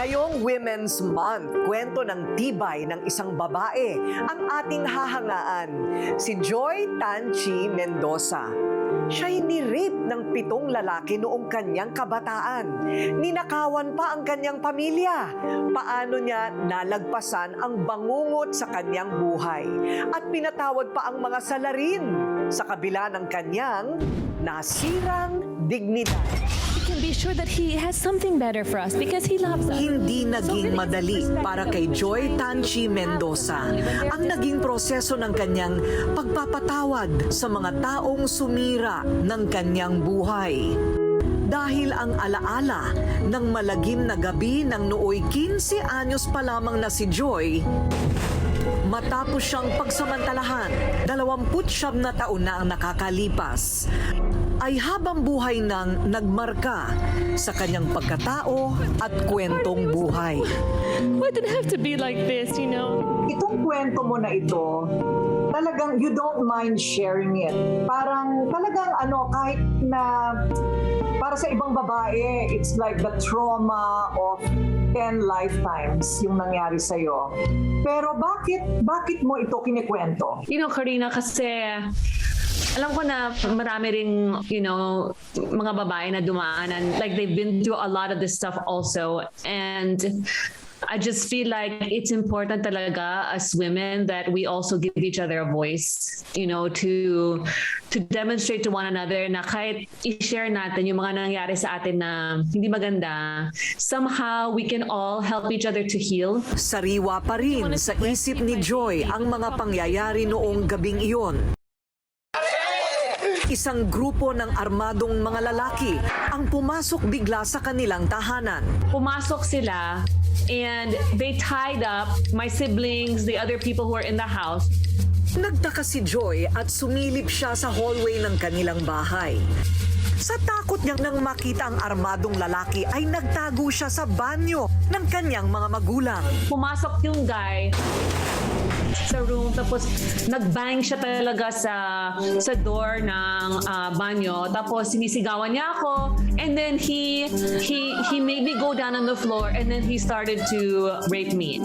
Ngayong Women's Month, kwento ng tibay ng isang babae ang ating hahangaan, si Joy Tanchi Mendoza. Siya'y nirape ng pitong lalaki noong kanyang kabataan. Ninakawan pa ang kanyang pamilya. Paano niya nalagpasan ang bangungot sa kanyang buhay? At pinatawad pa ang mga salarin sa kabila ng kanyang nasirang dignidad. Be sure that he has something better for us because he loves us. Hindi naging madali para kay Joy Tanchi Mendoza ang naging proseso ng kanyang pagpapatawad sa mga taong sumira ng kanyang buhay. Dahil ang alaala ng malagim na gabi ng nooy 15 anyos pa lamang na si Joy, matapos siyang pagsamantalahan, 29 na taon na ang nakakalipas, ay habang buhay nang nagmarka sa kanyang pagkatao at kwentong buhay. Why did it have to be like this, you know? itong kwento mo na ito, talagang you don't mind sharing it. Parang talagang ano, kahit na para sa ibang babae, it's like the trauma of 10 lifetimes yung nangyari sa'yo. Pero bakit, bakit mo ito kinikwento? You know, Karina, kasi alam ko na marami ring, you know, mga babae na dumaanan. Like, they've been through a lot of this stuff also. And I just feel like it's important talaga as women that we also give each other a voice, you know, to to demonstrate to one another na kahit i-share natin yung mga nangyari sa atin na hindi maganda, somehow we can all help each other to heal. Sariwa pa rin sa isip ni Joy ang mga pangyayari noong gabing iyon. Isang grupo ng armadong mga lalaki ang pumasok bigla sa kanilang tahanan. pumasok sila and they tied up my siblings, the other people who are in the house. Nagtaka si Joy at sumilip siya sa hallway ng kanilang bahay. Sa takot niyang nang makita ang armadong lalaki ay nagtago siya sa banyo ng kanyang mga magulang. Pumasok yung guy sa room tapos nagbang siya talaga sa sa door ng ah, banyo tapos sinisigawan niya ako and then he he he made me go down on the floor and then he started to rape me.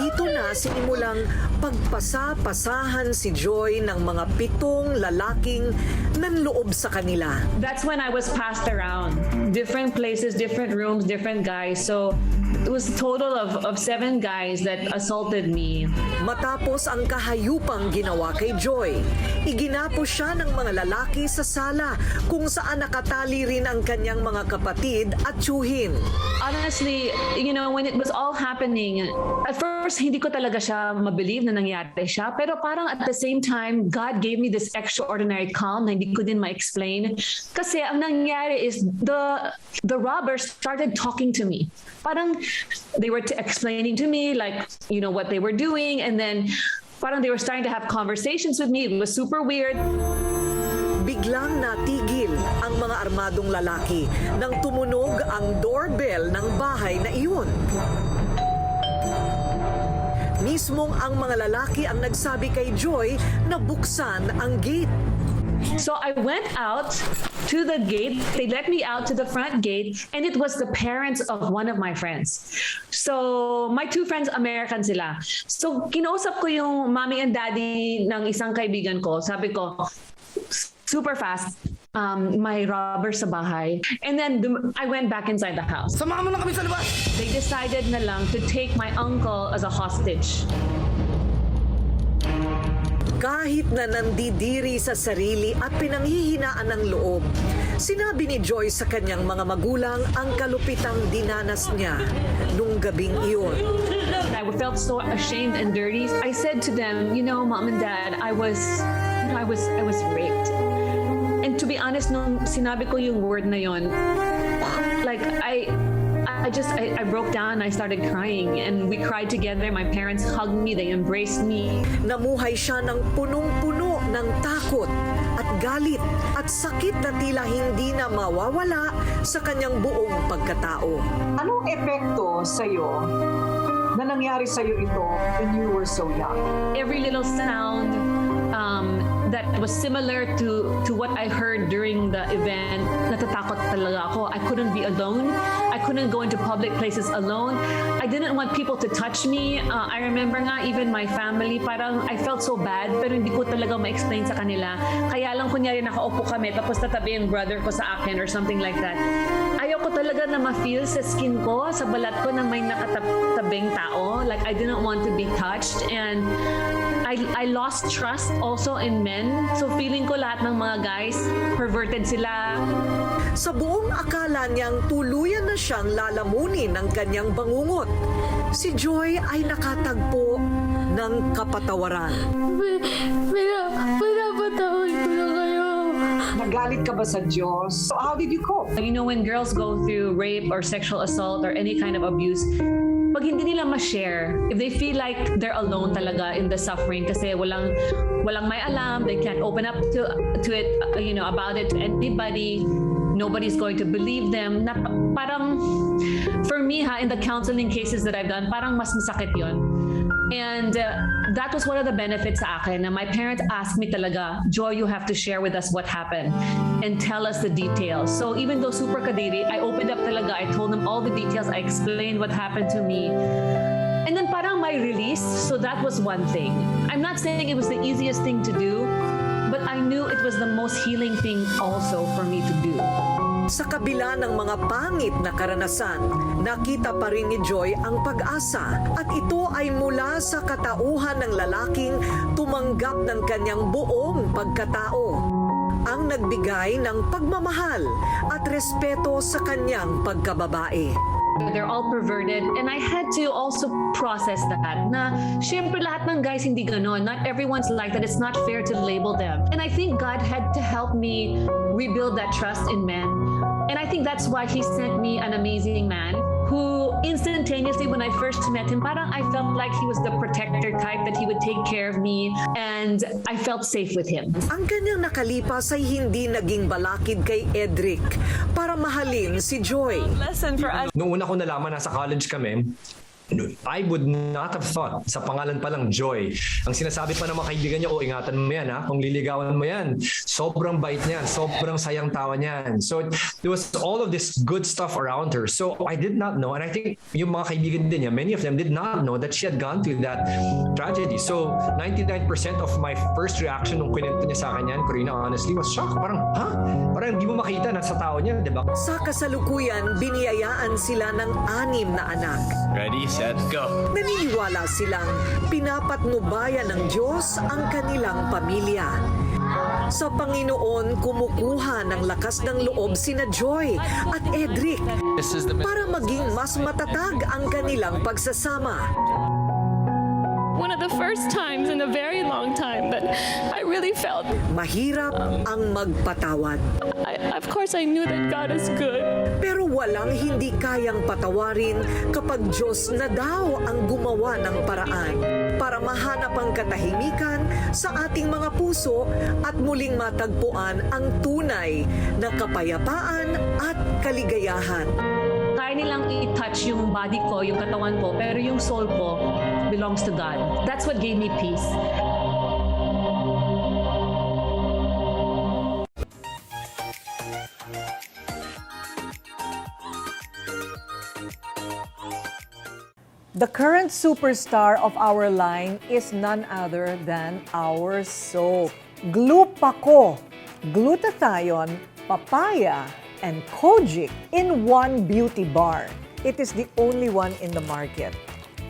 Dito na sinimulang pagpasa-pasahan si Joy ng mga pitong lalaking nanloob sa kanila. That's when I was passed around. Different places, different rooms, different guys. So it was a total of, of seven guys that assaulted me. Matapos ang kahayupang ginawa kay Joy, iginapos siya ng mga lalaki sa sala kung saan nakatali rin ang kanyang mga kapatid at tsuhin. Honestly, you know, when it was all happening, at first hindi ko talaga siya mabelieve na nangyari siya. Pero parang at the same time, God gave me this extraordinary calm na hindi ko din ma-explain. Kasi ang nangyari is the the robbers started talking to me. Parang they were t- explaining to me like, you know, what they were doing and then parang they were starting to have conversations with me. It was super weird. Biglang natigil ang mga armadong lalaki nang tumunog ang doorbell ng bahay na iyon. Mismong ang mga lalaki ang nagsabi kay Joy na buksan ang gate. So I went out to the gate. They let me out to the front gate, and it was the parents of one of my friends. So my two friends, American sila. So kinausap ko yung mommy and daddy ng isang kaibigan ko. Sabi ko, super fast, um, may robber sa bahay. And then dum- I went back inside the house. Samahan mo kami sa labas! They decided na lang to take my uncle as a hostage. Kahit na nandidiri sa sarili at pinanghihinaan ng loob, sinabi ni Joy sa kanyang mga magulang ang kalupitang dinanas niya nung gabing iyon. I felt so ashamed and dirty. I said to them, you know, mom and dad, I was, you know, I was, I was raped. And to be honest, nung sinabi ko yung word na yon, like I, I just, I, I broke down. I started crying, and we cried together. My parents hugged me. They embraced me. Namuhay siya ng punong-puno ng takot at galit at sakit na tila hindi na mawawala sa kanyang buong pagkatao. Anong epekto sa'yo na nangyari sa'yo ito when you were so young? Every little sound um, that was similar to to what I heard during the event. Natatakot talaga ako. I couldn't be alone. I couldn't go into public places alone. I didn't want people to touch me. Uh, I remember nga even my family, parang I felt so bad pero hindi ko talaga ma-explain sa kanila. Kaya lang kunyari nakaupo kami tapos tatabi yung brother ko sa akin or something like that. Talaga na ma-feel sa skin ko, sa balat ko na may nakatabing tao. Like I didn't want to be touched and I, I lost trust also in men. So feeling ko lahat ng mga guys, perverted sila. Sa buong akala niyang tuluyan na siyang lalamunin ng kanyang bangungot, si Joy ay nakatagpo ng kapatawaran. Pinapatawad ko na kayo. Nagalit ka ba sa Diyos? So how did you cope? You know, when girls go through rape or sexual assault or any kind of abuse, pag hindi nila ma-share, if they feel like they're alone talaga in the suffering kasi walang walang may alam, they can't open up to to it, uh, you know, about it to anybody. Nobody's going to believe them. Na, parang for me ha, in the counseling cases that I've done, parang mas masakit 'yon. And uh, that was one of the benefits sa akin my parents asked me talaga, Joy, you have to share with us what happened and tell us the details. So even though super kadiri, I opened up talaga. I told them all the details. I explained what happened to me. And then parang my release, so that was one thing. I'm not saying it was the easiest thing to do, but I knew it was the most healing thing also for me to do. Sa kabila ng mga pangit na karanasan, nakita pa rin ni Joy ang pag-asa at ito ay mula sa katauhan ng lalaking tumanggap ng kanyang buong pagkatao. Ang nagbigay ng pagmamahal at respeto sa kanyang pagkababae. They're all perverted. And I had to also process that. Na, syempre lahat ng guys hindi ganon. Not everyone's like that. It's not fair to label them. And I think God had to help me rebuild that trust in men. And I think that's why He sent me an amazing man who instantaneously, when I first met him, parang I felt like he was the protector type, that he would take care of me. And I felt safe with him. Ang kanyang nakalipas ay hindi naging balakid kay Edric para mahalin si Joy. Lesson for us. Noong una ko nalaman, nasa college kami, I would not have thought, sa pangalan pa lang, Joy. Ang sinasabi pa ng mga kaibigan niya, oh, ingatan mo yan, ha? Kung liligawan mo yan. Sobrang bait niyan. Sobrang sayang tawa niyan. So, there was all of this good stuff around her. So, I did not know, and I think yung mga kaibigan din niya, many of them did not know that she had gone through that tragedy. So, 99% of my first reaction nung kwento niya sa akin yan, Corina, honestly, was shock. Parang, ha? Parang hindi mo makita na sa tao niya, di ba? Sa kasalukuyan, biniyayaan sila ng anim na anak. Ready, set, go. Naniniwala silang pinapatnubayan ng Diyos ang kanilang pamilya. Sa Panginoon, kumukuha ng lakas ng loob sina Joy at Edric para maging mas matatag ang kanilang pagsasama. One of the first times in a very long time that I really felt. Mahirap ang magpatawad. I, of course, I knew that God is good. Pero walang hindi kayang patawarin kapag Diyos na daw ang gumawa ng paraan para mahanap ang katahimikan sa ating mga puso at muling matagpuan ang tunay na kapayapaan at kaligayahan. Kaya nilang i-touch yung body ko, yung katawan ko, pero yung soul ko belongs to God. That's what gave me peace. The current superstar of our line is none other than our soap. Glupaco, glutathione, papaya, and kojic in one beauty bar. It is the only one in the market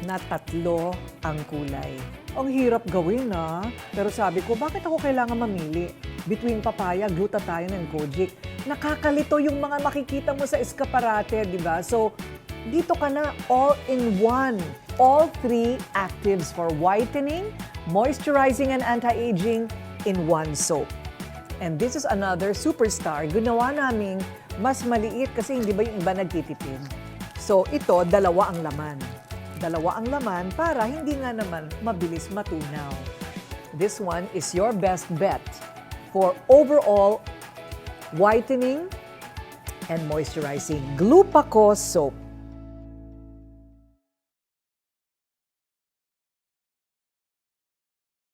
na tatlo ang kulay. Ang hirap gawin na, pero sabi ko, bakit ako kailangan mamili between papaya, glutathione, and kojic? Nakakalito yung mga makikita mo sa eskaparate, di ba? So, dito ka na all in one. All three actives for whitening, moisturizing, and anti-aging in one soap. And this is another superstar. Ginawa naming mas maliit kasi hindi ba yung iba nagtitipid. So ito, dalawa ang laman. Dalawa ang laman para hindi nga naman mabilis matunaw. This one is your best bet for overall whitening and moisturizing. Glupaco soap.